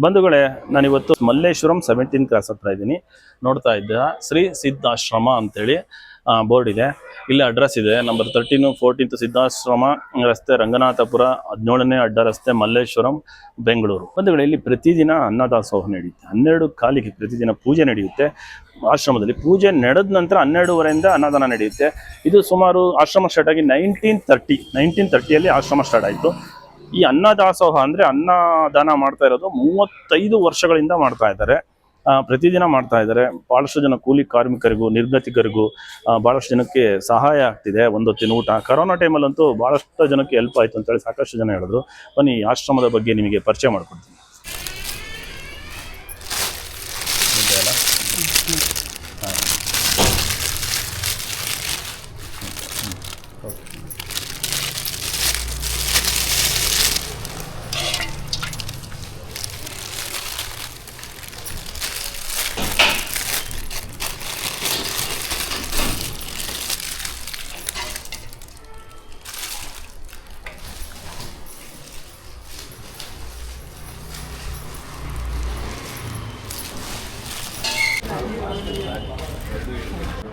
ಬಂಧುಗಳೇ, ನಾನಿವತ್ತು Malleshwaram seventeen cross ಹತ್ರ ಇದ್ದೀನಿ. ನೋಡ್ತಾ ಇದ್ದ ಶ್ರೀ ಸಿದ್ಧಾಶ್ರಮ ಅಂತೇಳಿ ಬೋರ್ಡ್ ಇದೆ. ಇಲ್ಲಿ ಅಡ್ರೆಸ್ ಇದೆ. ನಂಬರ್ ತರ್ಟೀನು ಫೋರ್ಟೀನ್ತ್ ಸಿದ್ಧಾಶ್ರಮ ರಸ್ತೆ ರಂಗನಾಥಪುರ, ಹದಿನೇಳನೇ ಅಡ್ಡ ರಸ್ತೆ ಮಲ್ಲೇಶ್ವರಂ, ಬೆಂಗಳೂರು. ಬಂಧುಗಳೇ, ಇಲ್ಲಿ ಪ್ರತಿದಿನ ಅನ್ನದಾಸೋಹ ನಡೆಯುತ್ತೆ. ಹನ್ನೆರಡು ಕಾಲಿಗೆ ಪ್ರತಿದಿನ ಪೂಜೆ ನಡೆಯುತ್ತೆ. ಆಶ್ರಮದಲ್ಲಿ ಪೂಜೆ ನಡೆದ ನಂತರ ಹನ್ನೆರಡುವರೆಯಿಂದ ಅನ್ನದಾನ ನಡೆಯುತ್ತೆ. ಇದು ಸುಮಾರು ಆಶ್ರಮ ಸ್ಟಾರ್ಟ್ ಆಗಿ ನೈನ್ಟೀನ್ ತರ್ಟಿ ನೈನ್ಟೀನ್ ತರ್ಟಿಯಲ್ಲಿ ಆಶ್ರಮ ಸ್ಟಾರ್ಟ್ ಆಯಿತು. ಈ ಅನ್ನದಾಸೋಹ ಅಂದ್ರೆ ಅನ್ನದಾನ ಮಾಡ್ತಾ ಇರೋದು ಮೂವತ್ತೈದು ವರ್ಷಗಳಿಂದ ಮಾಡ್ತಾ ಇದ್ದಾರೆ. ಪ್ರತಿದಿನ ಮಾಡ್ತಾ ಇದ್ದಾರೆ. ಬಹಳಷ್ಟು ಜನ ಕೂಲಿ ಕಾರ್ಮಿಕರಿಗೂ, ನಿರ್ಗತಿಕರಿಗೂ ಬಹಳಷ್ಟು ಜನಕ್ಕೆ ಸಹಾಯ ಆಗ್ತಿದೆ ಒಂದೊತ್ತಿನ ಊಟ. ಕರೋನಾ ಟೈಮಲ್ಲಂತೂ ಬಹಳಷ್ಟು ಜನಕ್ಕೆ ಹೆಲ್ಪ್ ಆಯ್ತು ಅಂತೇಳಿ ಸಾಕಷ್ಟು ಜನ ಹೇಳಿದ್ರು. ಬನ್ನಿ ಆಶ್ರಮದ ಬಗ್ಗೆ ನಿಮಗೆ ಪರಿಚಯ ಮಾಡ್ಕೊಡ್ತೀನಿ ಇದೆ ಅಲ್ಲ? ಹಾ. ಓಕೆ.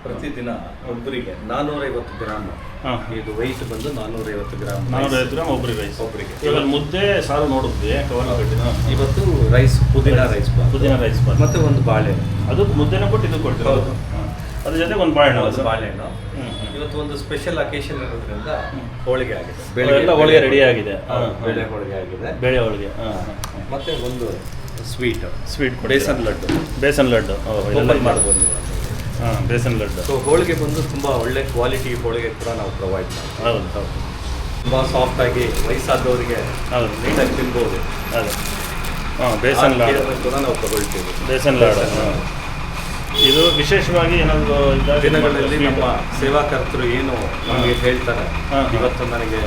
ಪ್ರತಿದಿನ ಒಬ್ಬರಿಗೆ ನಾನೂರೈವತ್ತು ಗ್ರಾಮ್. ಇದು ವೈಟ್ ಬಂದು ನಾನೂರೈವತ್ತು ಗ್ರಾಮ್ ನಾನೂರೈವತ್ತು ಗ್ರಾಮ್ ಒಬ್ಬರಿಗೆ ರೈಸ್ ಒಬ್ರಿಗೆ. ಇವಾಗ ಮುದ್ದೆ ಸಾರು ನೋಡಿದ್ವಿ ಇವತ್ತು ರೈಸ್ ಪುದೀನ ರೈಸ್. ಪುದೀನ ರೈಸ್ ಮತ್ತೆ ಒಂದು ಬಾಳೆ. ಅದು ಮುದ್ದೆನ ಕೊಟ್ಟು ಇದು ಕೊಡ್ತೀವಿ ಹೌದು. ಅದ್ರ ಜೊತೆಗೆ ಒಂದು ಬಾಳೆಹಣ್ಣು ಒಂದು ಬಾಳೆಹಣ್ಣು. ಇವತ್ತು ಒಂದು ಸ್ಪೆಷಲ್ ಅಕೇಶನ್ ಇರೋದ್ರಿಂದ ಹೋಳಿಗೆ ಆಗಿದೆ. ಬೆಳೆ ಹೋಳಿಗೆ ರೆಡಿ ಆಗಿದೆ ಬೆಳೆ ಹೋಳಿಗೆ ಆಗಿದೆ. ಬೇಳೆ ಹೋಳಿಗೆ. ಮತ್ತೆ ಒಂದು ಸ್ವೀಟ್ ಸ್ವೀಟ್ ಬೇಸನ್ ಲಡ್ಡು. ಬೇಸನ್ ಲಡ್ಡು. ಮಾಡ್ಬೋದು. ಬೇಸನ್ ಲಡ್ಡು. ಸೊ ಹೋಳಿಗೆ ಬಂದು ತುಂಬ ಒಳ್ಳೆ ಕ್ವಾಲಿಟಿ ಹೋಳಿಗೆ ಕೂಡ ನಾವು ಪ್ರೊವೈಡ್ ಮಾಡ್ತೀವಿ. ಹೌದು ಹೌದು. ತುಂಬಾ ಸಾಫ್ಟ್ ಆಗಿ ವಯಸ್ಸಾದವರಿಗೆ ಹೌದು. ನೀಟಾಗಿ ತಿನ್ಬೋದು. ಅದೇ ಹಾಂ ಬೇಸನ್ ಲಾಡು ಕೂಡ ನಾವು ತಗೊಳ್ತೀವಿ. ಬೇಸನ್ ಲಾಡು. ಇದು ವಿಶೇಷವಾಗಿ ಏನಾದರೂ ದಿನಗಳಲ್ಲಿ ನಮ್ಮ ಸೇವಾಕರ್ತರು ಏನು ನಮಗೆ ಹೇಳ್ತಾರೆ. ಇವತ್ತು ನನಗೆ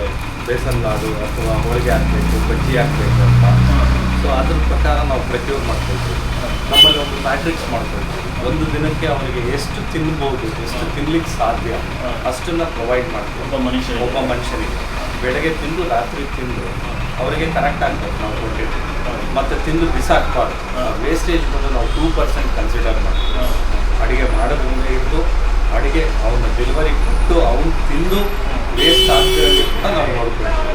ಬೇಸನ್ ಲಾಡು ಅಥವಾ ಹೋಳಿಗೆ ಹಾಕಬೇಕು ಬಜ್ಜಿ ಹಾಕಬೇಕು ಅಂತ. ಸೊ ಅದ್ರ ಪ್ರಕಾರ ನಾವು ಪ್ರತಿಯೊಂದು ಮಾಡ್ಕೊಳ್ತೀವಿ. ನಮ್ಮಲ್ಲಿ ಒಂದು ಮ್ಯಾಟ್ರಿಕ್ಸ್ ಮಾಡ್ಕೊಳ್ತೀವಿ. ಒಂದು ದಿನಕ್ಕೆ ಅವರಿಗೆ ಎಷ್ಟು ತಿನ್ಬೋದು ಎಷ್ಟು ತಿನ್ಲಿಕ್ಕೆ ಸಾಧ್ಯ. ಅಷ್ಟನ್ನ ಪ್ರೊವೈಡ್ ಮಾಡ್ತೀವಿ ಒಬ್ಬ ಮನುಷ್ಯ ಒಬ್ಬ ಮನುಷ್ಯನಿಗೆ. ಬೆಳಗ್ಗೆ ತಿಂದು ರಾತ್ರಿ ತಿಂದು ಅವರಿಗೆ ಕರೆಕ್ಟ್ ಆಗ್ಬೇಕು ನಾವು ಕೊಟ್ಟಿದ್ದು ಮತ್ತೆ ತಿಂದು ಬಿಸಾಕ್ಬಾರ್ದು. ವೇಸ್ಟೇಜ್ ಬಂದು ನಾವು ಟೂ ಪರ್ಸೆಂಟ್ ಕನ್ಸಿಡರ್ ಮಾಡ್ತೀವಿ. ಅಡುಗೆ ಮಾಡೋದು ಮಾಡೋದ್ರಿಂದ ಇದ್ದು ಅಡುಗೆ ಅವನ ಡೆಲಿವರಿ ಕೊಟ್ಟು ಅವನು ತಿಂದು ವೇಸ್ಟ್ ಆಗ್ತಿರೋದು ಕೂಡ ನಾವು ನೋಡ್ಕೊಳ್ತೀವಿ.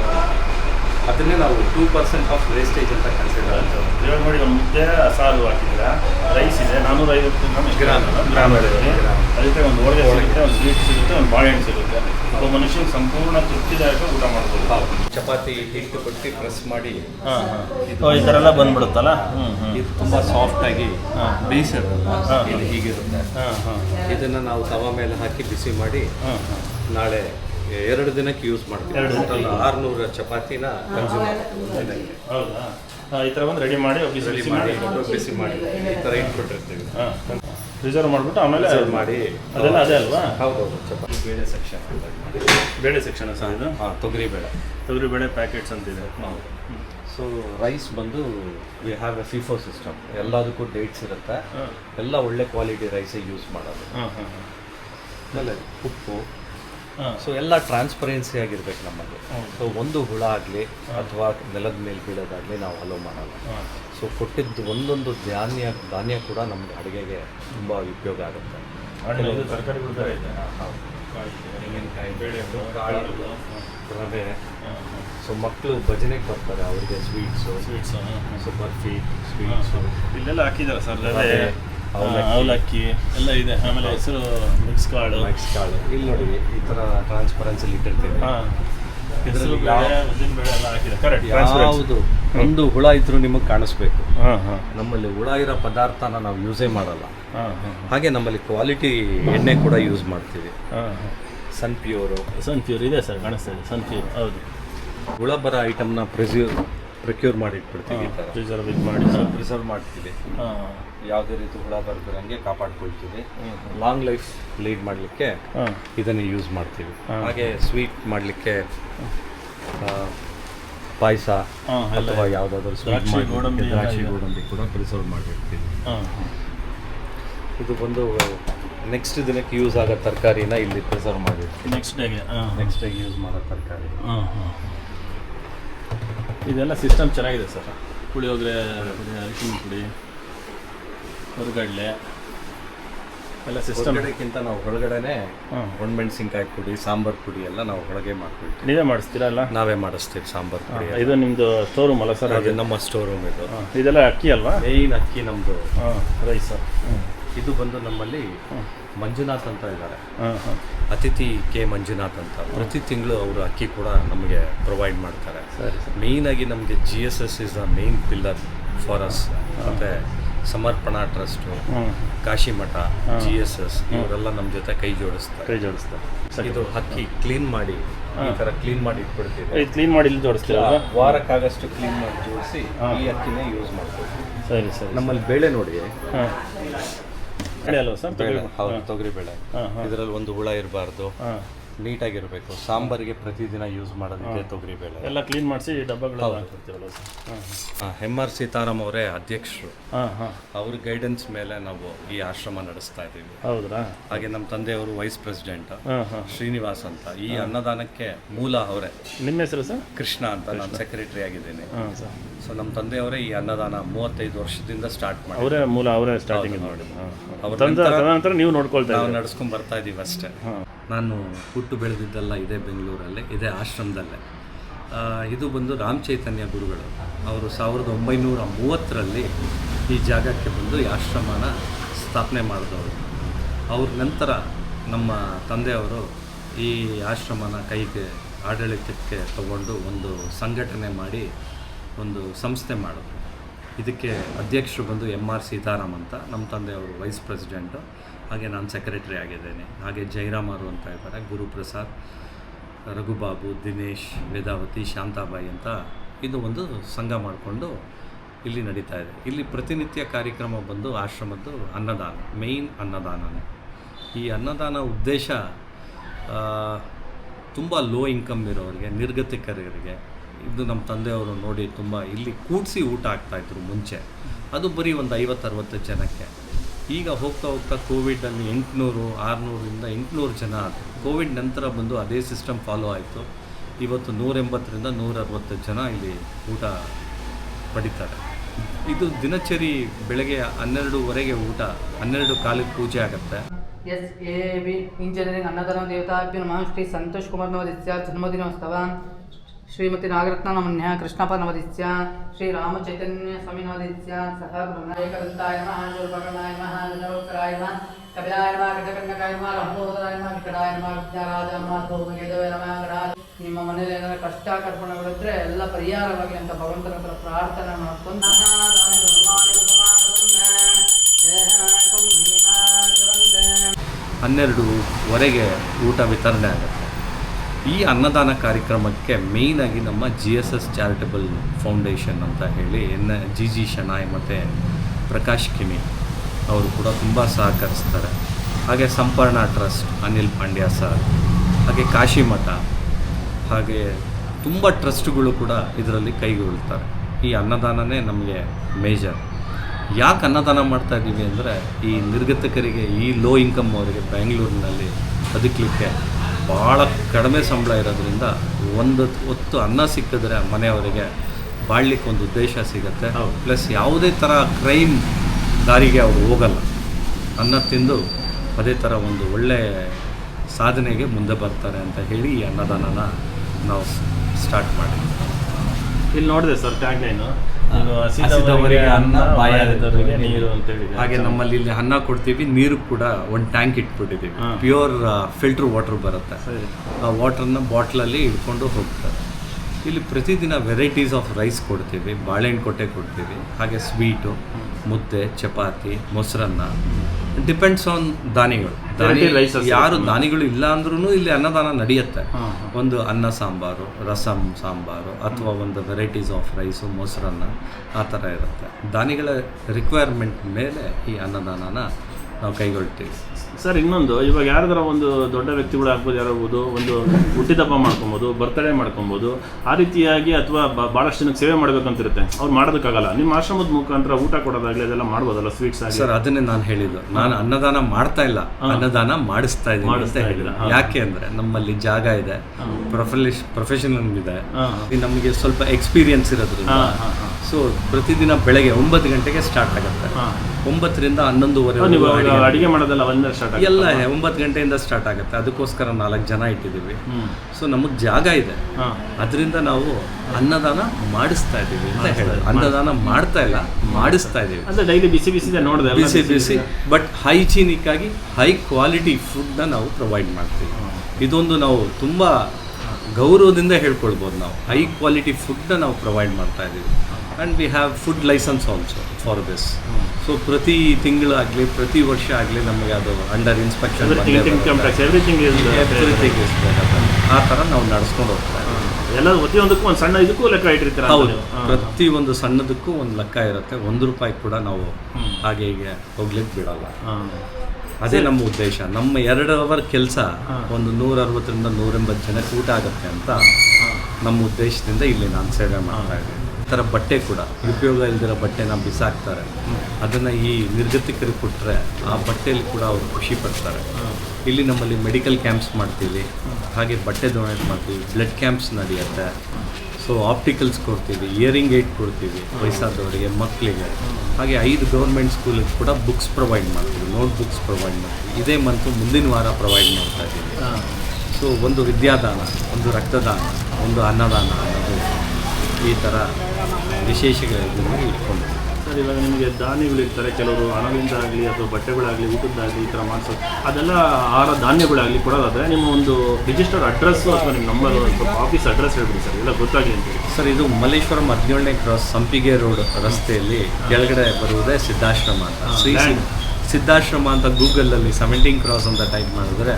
ಅದನ್ನೇ ನಾವು ಟೂ ಪರ್ಸೆಂಟ್ ಆಫ್ ವೇಸ್ಟೇಜ್ ಅಂತ ಕನ್ಸಿಡರ್ ಮಾಡ್ತೀವಿ. ಇವಾಗ ನೋಡಿ ಒಂದು ಮುದ್ದೆ ಸಾರು ಹಾಕಿದ್ರ ರೈಸ್ ಇದೆ ನಾನೂರ ಐವತ್ತು ಗ್ರಾಮ್. ಗ್ರಾಮ್. ಇರುತ್ತೆ ಅದಕ್ಕೆ ಒಂದು ಹೋಳಿಗೆ ಒಳಗೆ ಸಿಗುತ್ತೆ ಒಂದು ಸ್ವೀಟ್ ಸಿಗುತ್ತೆ ಒಂದು ಬಾಳೆಹಣ್ಣು ಸಿಗುತ್ತೆ. ಒಬ್ಬ ಮನುಷ್ಯನಿಗೆ ಸಂಪೂರ್ಣ ತೃಪ್ತಿದಾಯಕ ಊಟ ಮಾಡ್ಬೋದು. ಚಪಾತಿ ಹಿಟ್ಟು ಕೊಟ್ಟು ಪ್ರೆಸ್ ಮಾಡಿ. ಈ ಥರ ಎಲ್ಲ ಬಂದ್ಬಿಡುತ್ತಲ್ಲ? ಇದು ತುಂಬ ಸಾಫ್ಟ್ ಆಗಿ ಹಾ. ಬೇಯಿಸಿರಲ್ಲ. ಇದು ಹೀಗಿರುತ್ತೆ. ಹಾಂ ಹಾಂ ಇದನ್ನು ನಾವು ತವ ಮೇಲೆ ಹಾಕಿ ಬಿಸಿ ಮಾಡಿ ನಾಳೆ ಎರಡು ದಿನಕ್ಕೆ ಯೂಸ್ ಮಾಡ್ತೀವಿ. ಎರಡು ಟೋಟಲ್ ಆರುನೂರು ಚಪಾತಿನ ಕನ್ಸ್ಯೂಮ್ ಹೌದಾ? ಹಾಂ ಈ ಥರ ಬಂದು ರೆಡಿ ಮಾಡಿ ಬಿಸಿ ಬಿಸಿ ಮಾಡಿ ಮಾಡಿ ಬಿಸಿ ಮಾಡಿ. ಈ ಥರ ಇಟ್ಬಿಟ್ಟಿರ್ತೀವಿ. ಹಾಂ ರಿಸರ್ವ್ ಮಾಡಿಬಿಟ್ಟು ಆಮೇಲೆ ಮಾಡಿ. ಅದೆಲ್ಲ ಅದೇ ಅಲ್ವಾ? ಹೌದು ಚಪಾತಿ ಬೇಳೆ ಸೆಕ್ಷನ್ ಬೇಳೆ ಸೆಕ್ಷನ್ ಸರ್ ಇದು? ಹಾಂ ತೊಗರಿ ಬೇಳೆ ತೊಗರಿ ಬೇಳೆ ಪ್ಯಾಕೆಟ್ಸ್ ಅಂತಿದೆ ಸೊ ರೈಸ್ ಬಂದು we have a FIFO system ಎಲ್ಲದಕ್ಕೂ ಡೇಟ್ಸ್ ಇರುತ್ತೆ. ಹಾಂ. ಎಲ್ಲ ಒಳ್ಳೆ ಕ್ವಾಲಿಟಿ ರೈಸೇ ಯೂಸ್ ಮಾಡೋದು. ಹಾಂ ಹಾಂ ಹಾಂ. ಆಮೇಲೆ ಉಪ್ಪು. ಸೊ ಎಲ್ಲ ಟ್ರಾನ್ಸ್ಪರೆನ್ಸಿ ಆಗಿರ್ಬೇಕು ನಮ್ಮಲ್ಲಿ. ಸೊ ಒಂದು ಹುಳ ಆಗಲಿ ಅಥವಾ ನೆಲದ ಮೇಲೆ ಬೀಳೋದಾಗಲಿ ನಾವು ಹಲೋ ಮಾಡಲ್ಲ. ಸೊ ಕೊಟ್ಟಿದ್ದು ಒಂದೊಂದು ಧಾನ್ಯ ಧಾನ್ಯ ಕೂಡ ನಮ್ಗೆ ಅಡುಗೆಗೆ ತುಂಬ ಉಪಯೋಗ ಆಗುತ್ತೆ. ರವೆ. ಸೊ ಮಕ್ಕಳು ಭಜನೆಗೆ ಬರ್ತಾರೆ ಅವರಿಗೆ sweets sweets so barfi sweets ಇಲ್ಲೆಲ್ಲ ಹಾಕಿದ್ದಾರೆ ಸರ್ ರವೆ ಅವಲಕ್ಕಿ. ಎಲ್ಲ ಇದೆ. ಆಮೇಲೆ ಹೆಸರು ಮಿಕ್ಸ್ ಕಾಳು ಮಿಕ್ಸ್ ಕಾಳು ಇಲ್ಲಿ ನೋಡಿ ಈ ಥರ ಟ್ರಾನ್ಸ್ಪರೆನ್ಸಿಲಿ ಇಟ್ಟಿರ್ತೀವಿ. ಹೆಸರು ಬೇಳೆ ಉದ್ದಿನ ಬೇಳೆ ಎಲ್ಲ ಹಾಕಿದೆ ಕರೆಕ್ಟ್ ಯಾವುದು ಒಂದು ಹುಳ ಇದ್ರೂ ನಿಮಗೆ ಕಾಣಿಸ್ಬೇಕು. ಹಾಂ ಹಾಂ. ನಮ್ಮಲ್ಲಿ ಹುಳ ಇರೋ ಪದಾರ್ಥನ ನಾವು ಯೂಸೇ ಮಾಡಲ್ಲ. ಹಾಗೆ ನಮ್ಮಲ್ಲಿ ಕ್ವಾಲಿಟಿ ಎಣ್ಣೆ ಕೂಡ ಯೂಸ್ ಮಾಡ್ತೀವಿ. ಸನ್ ಹಾಂ. ಸನ್ ಪ್ಯೂರ್ ಇದೆ ಸರ್ ಕಾಣಿಸ್ತಾ ಇದೆ. ಸನ್ಫ್ಯೂರ್ ಹೌದು. ಹುಳ ಬರ ಐಟಮ್ನ ಪ್ರಿಸ್ಯೂರ್ ಪ್ರಕ್ಯೂರ್ ಮಾಡಿ ಇಟ್ಬಿಡ್ತೀವಿ ಪ್ರಿಸರ್ವ್ ಇದು ಮಾಡಿ. ಪ್ರಿಸರ್ವ್ ಮಾಡ್ತೀವಿ. ಯಾವುದೇ ರೀತಿ ಹುಳ ಬರ್ದಿರಂಗೆ ಕಾಪಾಡ್ಕೊಳ್ತೀವಿ. ಲಾಂಗ್ ಲೈಫ್ ಲೀಡ್ ಮಾಡಲಿಕ್ಕೆ ಇದನ್ನು ಯೂಸ್ ಮಾಡ್ತೀವಿ. ಹಾಗೆ ಸ್ವೀಟ್ ಮಾಡಲಿಕ್ಕೆ ಪಾಯಸ ಅಥವಾ ಯಾವುದಾದ್ರೂ ಸ್ವೀಟ್ ದ್ರಾಕ್ಷಿ, ಗೋಡಂಬಿ ದ್ರಾಕ್ಷಿ ಇದೆ. ಗೋಡಂಬಿ ಕೂಡ ಪ್ರಿಸರ್ವ್ ಮಾಡಿರ್ತೀವಿ ಇದು ಬಂದು ನೆಕ್ಸ್ಟ್ ದಿನಕ್ಕೆ ಯೂಸ್ ಆಗೋ ತರಕಾರಿನ ಇಲ್ಲಿ ಪ್ರಿಸರ್ವ್ ಮಾಡಿರ್ತೀವಿ. ನೆಕ್ಸ್ಟ್ ಡೇಗೆ ನೆಕ್ಸ್ಟ್ ಡೇಗೆ ಯೂಸ್ ಮಾಡೋ ತರಕಾರಿ. ಹಾಂ ಹಾಂ. ಇದೆಲ್ಲ ಸಿಸ್ಟಮ್ ಚೆನ್ನಾಗಿದೆ ಸರ್. ಪುಳಿಯೋಗರೆ ಪುಡಿ ಅರಿಶಿನ ಪುಡಿ ಹುರ್ಗಡ್ಲೆ ಎಲ್ಲ ಸಿಸ್ಟಮ್. ಇದಕ್ಕಿಂತ ನಾವು ಹೊರಗಡೆನೆ ಒಣಮೆಣಸಿನ್ಕಾಯಿ ಪುಡಿ ಸಾಂಬಾರ್ ಪುಡಿ ಎಲ್ಲ ನಾವು ಹೊರಗೆ ಮಾಡ್ಕೊಳ್ತೀವಿ. ನೀವೇ ಮಾಡಿಸ್ತೀರಾ ಅಲ್ಲ? ನಾವೇ ಮಾಡಿಸ್ತೀವಿ ಸಾಂಬಾರ್ ಪುಡಿ ಇದು ನಿಮ್ಮದು ಸ್ಟೋರ್ ರೂಮ್ ಅಲ್ಲ ಸರ್ ಅದು ನಮ್ಮ ಸ್ಟೋರ್ ರೂಮ್ ಇದು ಇದೆಲ್ಲ ಅಕ್ಕಿ ಅಲ್ವಾ? ಮೇಯ್ನ್ ಅಕ್ಕಿ ನಮ್ಮದು ರೈಸ್ ಇದು ಬಂದು ನಮ್ಮಲ್ಲಿ ಮಂಜುನಾಥ್ ಅಂತ ಇದ್ದಾರೆ. ಹಾಂ ಹಾಂ. ಅತಿಥಿ ಕೆ ಮಂಜುನಾಥ್ ಅಂತ. ಪ್ರತಿ ತಿಂಗಳು ಅವರು ಅಕ್ಕಿ ಕೂಡ ನಮಗೆ ಪ್ರೊವೈಡ್ ಮಾಡ್ತಾರೆ. ಸರಿ ಸರ್. ಮೇಯ್ನ್ ಆಗಿ ನಮಗೆ G S S is the main pillar for us ಮತ್ತೆ ಸಮರ್ಪಣಾ ಟ್ರಸ್ಟು ಹ್ಞೂ ಕಾಶಿ ಮಠ ಜಿ ಎಸ್ ಎಸ್ ಇವರೆಲ್ಲ ನಮ್ಮ ಜೊತೆ ಕೈ ಜೋಡಿಸ್ತಾರೆ. ಕೈ ಜೋಡಿಸ್ತಾರೆ. ಸರಿ. ಇದು ಅಕ್ಕಿ ಕ್ಲೀನ್ ಮಾಡಿ ಈ ತರ ಕ್ಲೀನ್ ಮಾಡಿ ಇಟ್ಬಿಡ್ತೀವಿ. ಕ್ಲೀನ್ ಮಾಡಿ ಇಲ್ಲಿ ಜೋಡಿಸ್ತೀವಿ ವಾರಕ್ಕಾಗಷ್ಟು ಕ್ಲೀನ್ ಮಾಡಿ ಜೋಡಿಸಿ ಈ ಅಕ್ಕಿನೇ ಯೂಸ್ ಮಾಡ್ತೀವಿ. ಸರಿ ಸರಿ ನಮ್ಮಲ್ಲಿ ಬೇಳೆ ನೋಡಿ ಹಾಂ. ಬೇಳೆ ಅಲ್ವಾ ಸರ್? ಬೇಳೆ ಹೌದು ತೊಗರಿ ಬೇಳೆ ಇದರಲ್ಲಿ ಒಂದು ಹುಳ ಇರಬಾರ್ದು. ನೀಟಾಗಿರಬೇಕು. ಸಾಂಬಾರಿಗೆ ಪ್ರತಿದಿನ ಯೂಸ್ ಮಾಡೋದಕ್ಕೆ ತೊಗರಿ ಬೇಳೆ. ಎಲ್ಲ ಕ್ಲೀನ್ ಮಾಡಿಸಿ ಡಬ್ಬಗಳೆಲ್ಲ ಹಾಕಿರ್ತೀವಲ್ಲ ಸರ್? ಹಾಂ. ಎಂ ಆರ್ ಸೀತಾರಾಮ್ ಅವರೇ ಅಧ್ಯಕ್ಷರು. ಹಾಂ ಹಾಂ. ಅವ್ರ ಗೈಡೆನ್ಸ್ ಮೇಲೆ ನಾವು ಈ ಆಶ್ರಮ ನಡೆಸ್ತಾ ಇದ್ದೀವಿ. ಹೌದಾ ಹಾಗೆ ನಮ್ಮ ತಂದೆಯವರು ವೈಸ್ ಪ್ರೆಸಿಡೆಂಟ್ ಹಾಂ ಹಾಂ. ಶ್ರೀನಿವಾಸ್ ಅಂತ. ಈ ಅನ್ನದಾನಕ್ಕೆ ಮೂಲ ಅವರೇ. ನಿಮ್ಮ ಹೆಸರು ಸರ್? ಕೃಷ್ಣ ಅಂತ ನಾನು ಸೆಕ್ರೆಟರಿ ಆಗಿದ್ದೀನಿ. ಹಾಂ ಸರ್. ಸೊ ನಮ್ಮ ತಂದೆಯವರೇ ಈ ಅನ್ನದಾನ ಮೂವತ್ತೈದು ವರ್ಷದಿಂದ ಸ್ಟಾರ್ಟ್ ಮಾಡಿ ಅವರೇ ಮೂಲ ಅವರೇ ಸ್ಟಾರ್ಟಿಂಗ್ ನೋಡಿ ಅವ್ರ ನಂತರ ನೀವು ನೋಡ್ಕೊಳ್ತಾ ನಾವು ನಡ್ಸ್ಕೊಂಡ್ ಬರ್ತಾ ಇದೀವಿ ಅಷ್ಟೇ. ಹಾಂ. ನಾನು ಹುಟ್ಟು ಬೆಳೆದಿದ್ದೆಲ್ಲ ಇದೇ ಬೆಂಗಳೂರಲ್ಲಿ, ಇದೇ ಆಶ್ರಮದಲ್ಲೇ. ಇದು ಬಂದು ರಾಮ್ ಚೈತನ್ಯ ಗುರುಗಳು. ಅವರು ಸಾವಿರದ ಒಂಬೈನೂರ ಮೂವತ್ತರಲ್ಲಿ ಈ ಜಾಗಕ್ಕೆ ಬಂದು ಈ ಆಶ್ರಮನ ಸ್ಥಾಪನೆ ಮಾಡಿದವರು. ಅವ್ರ ನಂತರ ನಮ್ಮ ತಂದೆಯವರು ಈ ಆಶ್ರಮನ ಕೈಗೆ ಆಡಳಿತಕ್ಕೆ ತಗೊಂಡು ಒಂದು ಸಂಘಟನೆ ಮಾಡಿ ಒಂದು ಸಂಸ್ಥೆ ಮಾಡಿದ್ರು. ಇದಕ್ಕೆ ಅಧ್ಯಕ್ಷರು ಬಂದು ಎಂ ಆರ್ ಸೀತಾರಾಮ್ ಅಂತ, ನಮ್ಮ ತಂದೆಯವರು ವೈಸ್ ಪ್ರೆಸಿಡೆಂಟು. ಹಾಗೆ ನಾನು ಸೆಕ್ರೆಟರಿ ಆಗಿದ್ದೇನೆ. ಹಾಗೆ ಜೈರಾಮರು ಅಂತ ಇದ್ದಾರೆ, ಗುರುಪ್ರಸಾದ್, ರಘುಬಾಬು, ದಿನೇಶ್, ವೇದಾವತಿ, ಶಾಂತಾಬಾಯಿ ಅಂತ ಇದು ಒಂದು ಸಂಘ ಮಾಡಿಕೊಂಡು ಇಲ್ಲಿ ನಡೀತಾ ಇದೆ. ಇಲ್ಲಿ ಪ್ರತಿನಿತ್ಯ ಕಾರ್ಯಕ್ರಮ ಬಂದು ಆಶ್ರಮದ್ದು ಅನ್ನದಾನ ಮೇಯ್ನ್ ಅನ್ನದಾನನೇ. ಈ ಅನ್ನದಾನ ಉದ್ದೇಶ ತುಂಬ ಲೋ ಇನ್ಕಮ್ ಇರೋರಿಗೆ, ನಿರ್ಗತಿಕರಿಗೆ, ಇದು ನಮ್ಮ ತಂದೆಯವರು ನೋಡಿ ತುಂಬ ಇಲ್ಲಿ ಕೂಡಿಸಿ ಊಟ ಆಗ್ತಾಯಿದ್ರು ಮುಂಚೆ. ಅದು ಬರೀ ಒಂದು ಐವತ್ತು, ಅರವತ್ತು ಜನಕ್ಕೆ. ಈಗ ಹೋಗ್ತಾ ಹೋಗ್ತಾ ಕೋವಿಡಲ್ಲಿ ಎಂಟುನೂರು, ಆರುನೂರಿಂದ ಎಂಟುನೂರು ಜನ ಕೋವಿಡ್ ನಂತರ ಬಂದು ಅದೇ ಸಿಸ್ಟಮ್ ಫಾಲೋ ಆಯಿತು. ಇವತ್ತು ನೂರೆಂಬತ್ತರಿಂದ ನೂರ ಅರವತ್ತು ಜನ ಇಲ್ಲಿ ಊಟ ಪಡಿತಾರೆ. ಇದು ದಿನಚರಿ ಬೆಳಗ್ಗೆ ಹನ್ನೆರಡುವರೆಗೆ ಊಟ, ಹನ್ನೆರಡು ಕಾಲಿಗೆ ಪೂಜೆ ಆಗುತ್ತೆ. ಎಸ್ ಎ ಬಿ, ಇಂಜಿನಿಯರಿಂಗ್, ಅನ್ನದಾನ, ದೇವತಾ ನಮಃ ಶ್ರೀ ಸಂತೋಷ್ ಕುಮಾರ್ ನವದಿತ್ಯ ಜನ್ಮದಿನೋತ್ಸವ. ಶ್ರೀಮತಿ ನಾಗರತ್ನ ಕೃಷ್ಣಪ್ಪ ನವದಿತ್ಯ ಶ್ರೀ ರಾಮಚೈತನ್ಯ ಸ್ವಾಮಿ ನವದಿತ್ಯ ಸಹ ನಮಃ ಗಜವಕ್ರಾಯ ನಮಃ ಕಪಿಲಾಯ ಲಂಬೋದರಾಯ ನಮಃ ವಿಕಟಾಯ ವಿದ್ಯಾರಾಜ ಗಣಾಯ ನಿಮ್ಮ ಮನೇಲಿ ಏನಾದರೂ ಕಷ್ಟ ಕರ್ಪಣಗಳಿದ್ರೆ ಎಲ್ಲ ಪರಿಹಾರವಾಗಿ ಅಂತ ಭಗವಂತನ ಹತ್ರ ಪ್ರಾರ್ಥನೆ ಮಾಡ್ಕೊಂಡು ಹನ್ನೆರಡುವರೆಗೆ ಊಟ ವಿತರಣೆ ಆಗುತ್ತೆ. ಈ ಅನ್ನದಾನ ಕಾರ್ಯಕ್ರಮಕ್ಕೆ ಮೇಯ್ನಾಗಿ ನಮ್ಮ G S S charitable foundation ಅಂತ ಹೇಳಿ ಎನ್ ಜಿ ಜಿ ಶನಾಯ್ ಮತ್ತು ಪ್ರಕಾಶ್ ಕಿಮಿ ಅವರು ಕೂಡ ತುಂಬ ಸಹಕರಿಸ್ತಾರೆ. ಹಾಗೆ ಸಂಪರ್ಣ ಟ್ರಸ್ಟ್ ಅನಿಲ್ ಪಾಂಡ್ಯ ಸರ್, ಹಾಗೆ ಕಾಶಿ ಮಠ, ಹಾಗೆ ತುಂಬ ಟ್ರಸ್ಟ್ಗಳು ಕೂಡ ಇದರಲ್ಲಿ ಕೈಗೊಳ್ತಾರೆ ಈ ಅನ್ನದಾನನೇ ನಮಗೆ ಮೇಜರ್ ಯಾಕೆ ಅನ್ನದಾನ ಮಾಡ್ತಾ ಇದ್ದೀವಿ ಅಂದರೆ ಈ ನಿರ್ಗತಕರಿಗೆ, ಈ ಲೋ ಇನ್ಕಮ್ ಅವರಿಗೆ ಬೆಂಗಳೂರಿನಲ್ಲಿ ಬದುಕಲಿಕ್ಕೆ ಭಾಳ ಕಡಿಮೆ ಸಂಬಳ ಇರೋದ್ರಿಂದ ಒಂದು ಹೊತ್ತು ಅನ್ನ ಸಿಕ್ಕಿದ್ರೆ ಮನೆಯವರಿಗೆ ಬಾಳ್ಲಿಕ್ಕೆ ಒಂದು ಉದ್ದೇಶ ಸಿಗುತ್ತೆ. ಪ್ಲಸ್ ಯಾವುದೇ ಥರ ಕ್ರೈಮ್ ದಾರಿಗೆ ಅವರು ಹೋಗಲ್ಲ. ಅನ್ನ ತಿಂದು ಅದೇ ಥರ ಒಂದು ಒಳ್ಳೆಯ ಸಾಧನೆಗೆ ಮುಂದೆ ಬರ್ತಾರೆ ಅಂತ ಹೇಳಿ ಈ ಅನ್ನದಾನನ ನಾವು ಸ್ಟಾರ್ಟ್ ಮಾಡಿ ಇಲ್ಲಿ ನೋಡಿದೆ ಸರ್ ಟ್ಯಾಗ್ ಲೈನು ಹಸಿದವರಿಗೆ ಅನ್ನ, ನೀರು ಅಂತ ಹೇಳಿ ಹಾಗೆ ನಮ್ಮಲ್ಲಿ ಇಲ್ಲಿ ಅನ್ನ ಕೊಡ್ತೀವಿ ನೀರು ಕೂಡ ಒಂದು ಟ್ಯಾಂಕ್ ಇಟ್ಬಿಟ್ಟಿದ್ದೀವಿ. ಪ್ಯೂರ್ ಫಿಲ್ಟರ್ ವಾಟರ್ ಬರುತ್ತೆ. ಆ ವಾಟರ್ನ ಬಾಟ್ಲಲ್ಲಿ ಇಟ್ಕೊಂಡು ಹೋಗ್ತಾರೆ. ಇಲ್ಲಿ ಪ್ರತಿದಿನ ವೆರೈಟೀಸ್ ಆಫ್ ರೈಸ್ ಕೊಡ್ತೀವಿ ಬಾಳೆಹಣ್ಣು ಕೊಟ್ಟೆ ಕೊಡ್ತೀವಿ ಹಾಗೆ ಸ್ವೀಟು ಮುದ್ದೆ ಚಪಾತಿ ಮೊಸರನ್ನ. ಡಿಪೆಂಡ್ಸ್ ಆನ್ ದಾನಿಗಳು ದಾನಿ ಯಾರು ದಾನಿಗಳು ಇಲ್ಲ ಅಂದ್ರೂ ಇಲ್ಲಿ ಅನ್ನದಾನ ನಡೆಯುತ್ತೆ. ಒಂದು ಅನ್ನ ಸಾಂಬಾರು ರಸಂ ಸಾಂಬಾರು ಅಥವಾ ಒಂದು ವೆರೈಟೀಸ್ ಆಫ್ ರೈಸು ಮೊಸರನ್ನ ಆ ಥರ ಇರುತ್ತೆ. ದಾನಿಗಳ ರಿಕ್ವೈರ್ಮೆಂಟ್ ಮೇಲೆ ಈ ಅನ್ನದಾನನ ನಾವು ಕೈಗೊಳ್ತೀವಿ. ಸರ್ ಇನ್ನೊಂದು ಇವಾಗ ಯಾರಾದರೂ ಒಂದು ದೊಡ್ಡ ವ್ಯಕ್ತಿಗಳು ಆಗ್ಬೋದು ಯಾರಾಗ್ಬೋದು ಒಂದು ಹುಟ್ಟಿದಪ್ಪ ಮಾಡ್ಕೊಬೋದು ಬರ್ತಡೇ ಮಾಡ್ಕೊಬೋದು ಆ ರೀತಿಯಾಗಿ ಅಥವಾ ಭಾಳಷ್ಟು ಜನಕ್ಕೆ ಸೇವೆ ಮಾಡ್ಬೇಕಂತಿರುತ್ತೆ. ಅವ್ರು ಮಾಡೋದಕ್ಕಾಗಲ್ಲ. ನಿಮ್ಮ ಆಶ್ರಮದ ಮುಖಾಂತರ ಊಟ ಕೊಡೋದಾಗಲಿ ಅದೆಲ್ಲ ಮಾಡ್ಬೋದಲ್ಲ ಸ್ವೀಟ್ಸ್ ಆಗಿ? ಸರ್ ಅದನ್ನೇ ನಾನು ಹೇಳಿದ್ದು. ನಾನು ಅನ್ನದಾನ ಮಾಡ್ತಾ ಇಲ್ಲ. ಅನ್ನದಾನ ಮಾಡಿಸ್ತಾ ಇದ್ದೀನಿ ಮಾಡಿಸ್ತಾ ಯಾಕೆ ಅಂದ್ರೆ ನಮ್ಮಲ್ಲಿ ಜಾಗ ಇದೆ. ಪ್ರೊಫೆಷನಲ್ ಇದೆ ನಮಗೆ ಸ್ವಲ್ಪ ಎಕ್ಸ್ಪೀರಿಯನ್ಸ್ ಇರೋದ್ರಿಂದ ಸೊ ಪ್ರತಿದಿನ ಬೆಳಗ್ಗೆ ಒಂಬತ್ತು ಗಂಟೆಗೆ ಸ್ಟಾರ್ಟ್ ಆಗುತ್ತೆ. ಒಂಬತ್ತರಿಂದ ಹನ್ನೊಂದುವರೆ ಅಡುಗೆ ಮಾಡೋದೆಲ್ಲ ಒಂದೇ ಸ್ಟಾರ್ಟ್ ಎಲ್ಲ ಒಂಬತ್ತು ಗಂಟೆಯಿಂದ ಸ್ಟಾರ್ಟ್ ಆಗುತ್ತೆ. ಅದಕ್ಕೋಸ್ಕರ ನಾಲ್ಕು ಜನ ಇಟ್ಟಿದ್ದೀವಿ. ಸೊ ನಮಗೆ ಜಾಗ ಇದೆ. ಅದರಿಂದ ನಾವು ಅನ್ನದಾನ ಮಾಡಿಸ್ತಾ ಇದ್ದೀವಿ ಅಂತ ಹೇಳೋದು ಅನ್ನದಾನ ಮಾಡ್ತಾ ಇಲ್ಲ ಮಾಡಿಸ್ತಾ ಇದ್ದೀವಿ. ಅಂದ್ರೆ ಡೈಲಿ ಬಿಸಿ ಬಿಸಿ ನೋಡಿದೆ ಬಿಸಿ ಬಿಸಿ ಬಟ್ ಹೈಜೀನಿಕ್ ಆಗಿ ಹೈ ಕ್ವಾಲಿಟಿ ಫುಡ್ನ ನಾವು ಪ್ರೊವೈಡ್ ಮಾಡ್ತೀವಿ. ಇದೊಂದು ನಾವು ತುಂಬ ಗೌರವದಿಂದ ಹೇಳ್ಕೊಳ್ಬೋದು ನಾವು. ಹೈ ಕ್ವಾಲಿಟಿ ಫುಡ್ನ ನಾವು ಪ್ರೊವೈಡ್ ಮಾಡ್ತಾ ಇದ್ದೀವಿ. And we have food licence also for this so ಪ್ರತಿ ತಿಂಗಳಾಗಲಿ ಪ್ರತಿ ವರ್ಷ ಆಗಲಿ ನಮಗೆ ಅದು ಅಂಡರ್ ಇನ್ಸ್ಪೆಕ್ಷನ್ ಎವ್ರಿಥಿಂಗ್ ಎವ್ರಿಥಿಂಗ್ ಆ ಥರ ನಾವು ನಡ್ಸ್ಕೊಂಡು ಹೋಗ್ತಾ ಎಲ್ಲ ಪ್ರತಿಯೊಂದಕ್ಕೂ ಒಂದು ಸಣ್ಣ ಇದಕ್ಕೂ ಲೆಕ್ಕ ಇಟ್ಟಿರ್ತಾರೆ ಹೌದು. ಪ್ರತಿ ಒಂದು ಸಣ್ಣದಕ್ಕೂ ಒಂದು ಲೆಕ್ಕ ಇರುತ್ತೆ. ಒಂದು ರೂಪಾಯಿ ಕೂಡ ನಾವು ಹಾಗೆ ಹೀಗೆ ಹೋಗ್ಲಿಕ್ಕೆ ಬಿಡಲ್ಲ. ಅದೇ ನಮ್ಮ ಉದ್ದೇಶ. ನಮ್ಮ ಎರಡು ಅವರ್ ಕೆಲಸ ಒಂದು ನೂರ ಅರವತ್ತರಿಂದ ನೂರೆಂಬತ್ತು ಜನಕ್ಕೆ ಊಟ ಆಗುತ್ತೆ ಅಂತ ನಮ್ಮ ಉದ್ದೇಶದಿಂದ ಇಲ್ಲಿ ನಾನು ಸೇವೆ ಮಾಡ್ತಾ ಇದ್ದೀನಿ. ಈ ಥರ ಬಟ್ಟೆ ಕೂಡ ಉಪಯೋಗ ಇಲ್ದಿರೋ ಬಟ್ಟೆನ ಬಿಸಾಕ್ತಾರೆ. ಅದನ್ನು ಈ ನಿರ್ಗತಿಕರಿಗೆ ಕೊಟ್ಟರೆ ಆ ಬಟ್ಟೆಯಲ್ಲಿ ಕೂಡ ಅವರು ಖುಷಿ ಪಡ್ತಾರೆ. ಇಲ್ಲಿ ನಮ್ಮಲ್ಲಿ ಮೆಡಿಕಲ್ ಕ್ಯಾಂಪ್ಸ್ ಮಾಡ್ತೀವಿ. ಹಾಗೆ ಬಟ್ಟೆ ಡೊನೇಟ್ ಮಾಡ್ತೀವಿ. ಬ್ಲಡ್ ಕ್ಯಾಂಪ್ಸ್ ನಡೆಯುತ್ತೆ. ಸೊ ಆಪ್ಟಿಕಲ್ಸ್ ಕೊಡ್ತೀವಿ ಇಯರಿಂಗ್ ಏಟ್ ಕೊಡ್ತೀವಿ ವಯಸ್ಸಾದವರಿಗೆ ಮಕ್ಕಳಿಗೆ. ಹಾಗೆ ಐದು ಗೌರ್ಮೆಂಟ್ ಸ್ಕೂಲಿಗೆ ಕೂಡ ಬುಕ್ಸ್ ಪ್ರೊವೈಡ್ ಮಾಡ್ತೀವಿ ನೋಟ್ ಬುಕ್ಸ್ ಪ್ರೊವೈಡ್ ಮಾಡ್ತೀವಿ. ಇದೇ ಮಂತು ಮುಂದಿನ ವಾರ ಪ್ರೊವೈಡ್ ಮಾಡ್ತಾ ಇದ್ದೀವಿ. ಸೊ ಒಂದು ವಿದ್ಯಾದಾನ ಒಂದು ರಕ್ತದಾನ ಒಂದು ಅನ್ನದಾನ ಅನ್ನೋದು ಈ ಥರ ವಿಶೇಷಗಳನ್ನು ಇಟ್ಕೊಂಡು. ಸರ್ ಇವಾಗ ನಿಮಗೆ ದಾನಿಗಳಿರ್ತಾರೆ ಕೆಲವರು ಹಣದಿಂದ ಆಗಲಿ ಅಥವಾ ಬಟ್ಟೆಗಳಾಗಲಿ ಊಟದ್ದಾಗಲಿ ಈ ಥರ ಮಾಡಿಸೋದು ಅದೆಲ್ಲ ಆಹಾರ ಧಾನ್ಯಗಳಾಗಲಿ ಕೊಡೋದಾದರೆ ನಿಮ್ಮ ಒಂದು ರಿಜಿಸ್ಟರ್ ಅಡ್ರೆಸ್ಸು ಅಥವಾ ನಿಮ್ಮ ನಂಬರ್ ಸ್ವಲ್ಪ ಆಫೀಸ್ ಅಡ್ರೆಸ್ ಹೇಳ್ಬಿಡಿ ಸರ್ ಎಲ್ಲ ಗೊತ್ತಾಗಲಿ ಅಂತೇಳಿ ಸರ್ ಇದು ಮಲ್ಲೇಶ್ವರಂ ಹದಿನೇಳನೇ ಕ್ರಾಸ್ ಸಂಪಿಗೆ ರೋಡ್ ರಸ್ತೆಯಲ್ಲಿ ಕೆಳಗಡೆ ಬರುವುದೇ ಸಿದ್ಧಾಶ್ರಮ ಅಂತ. ಶ್ರೀ ಸಿದ್- ಸಿದ್ಧಾಶ್ರಮ ಅಂತ ಗೂಗಲಲ್ಲಿ ಸೆವೆಂಟೀನ್ ಕ್ರಾಸ್ ಅಂತ ಟೈಪ್ ಮಾಡಿದ್ರೆ